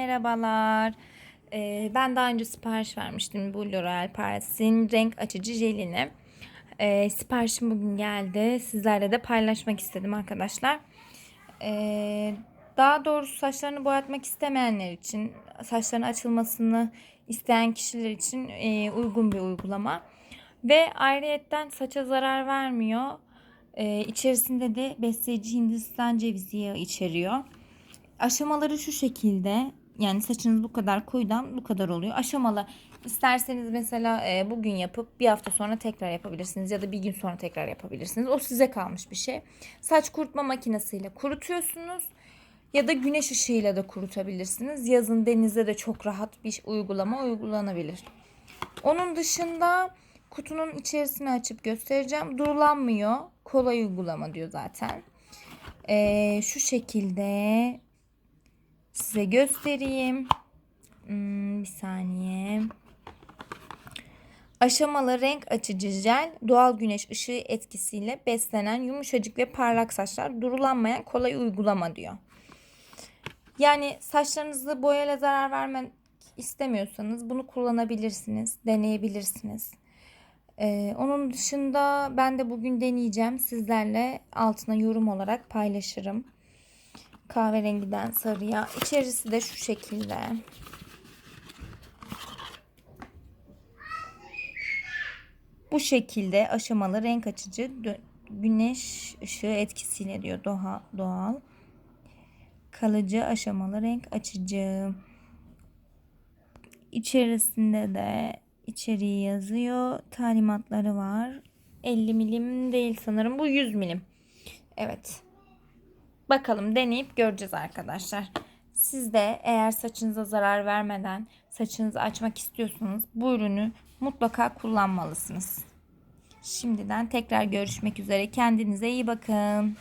Merhabalar. Ee, ben daha önce sipariş vermiştim bu L'Oreal Paris'in renk açıcı jelini. Ee, siparişim bugün geldi. Sizlerle de paylaşmak istedim arkadaşlar. Ee, daha doğrusu saçlarını boyatmak istemeyenler için, saçlarının açılmasını isteyen kişiler için e, uygun bir uygulama. Ve ayrıyetten saça zarar vermiyor. Ee, içerisinde de besleyici Hindistan cevizi yağı içeriyor. Aşamaları şu şekilde. Yani saçınız bu kadar koyudan bu kadar oluyor. Aşamalı. İsterseniz mesela e, bugün yapıp bir hafta sonra tekrar yapabilirsiniz ya da bir gün sonra tekrar yapabilirsiniz. O size kalmış bir şey. Saç kurutma makinesiyle kurutuyorsunuz ya da güneş ışığıyla da kurutabilirsiniz. Yazın denizde de çok rahat bir uygulama uygulanabilir. Onun dışında kutunun içerisini açıp göstereceğim. Durulanmıyor. Kolay uygulama diyor zaten. Ee, şu şekilde size göstereyim. Hmm, bir saniye. Aşamalı renk açıcı jel doğal güneş ışığı etkisiyle beslenen yumuşacık ve parlak saçlar durulanmayan kolay uygulama diyor. Yani saçlarınızı boyayla zarar vermek istemiyorsanız bunu kullanabilirsiniz, deneyebilirsiniz. Ee, onun dışında ben de bugün deneyeceğim. Sizlerle altına yorum olarak paylaşırım. Kahverengiden sarıya. İçerisi de şu şekilde. Bu şekilde aşamalı renk açıcı güneş ışığı etkisiyle diyor doğa, doğal. Kalıcı aşamalı renk açıcı. İçerisinde de içeriği yazıyor. Talimatları var. 50 milim değil sanırım. Bu 100 milim. Evet. Bakalım deneyip göreceğiz arkadaşlar. Siz de eğer saçınıza zarar vermeden saçınızı açmak istiyorsanız bu ürünü mutlaka kullanmalısınız. Şimdiden tekrar görüşmek üzere. Kendinize iyi bakın.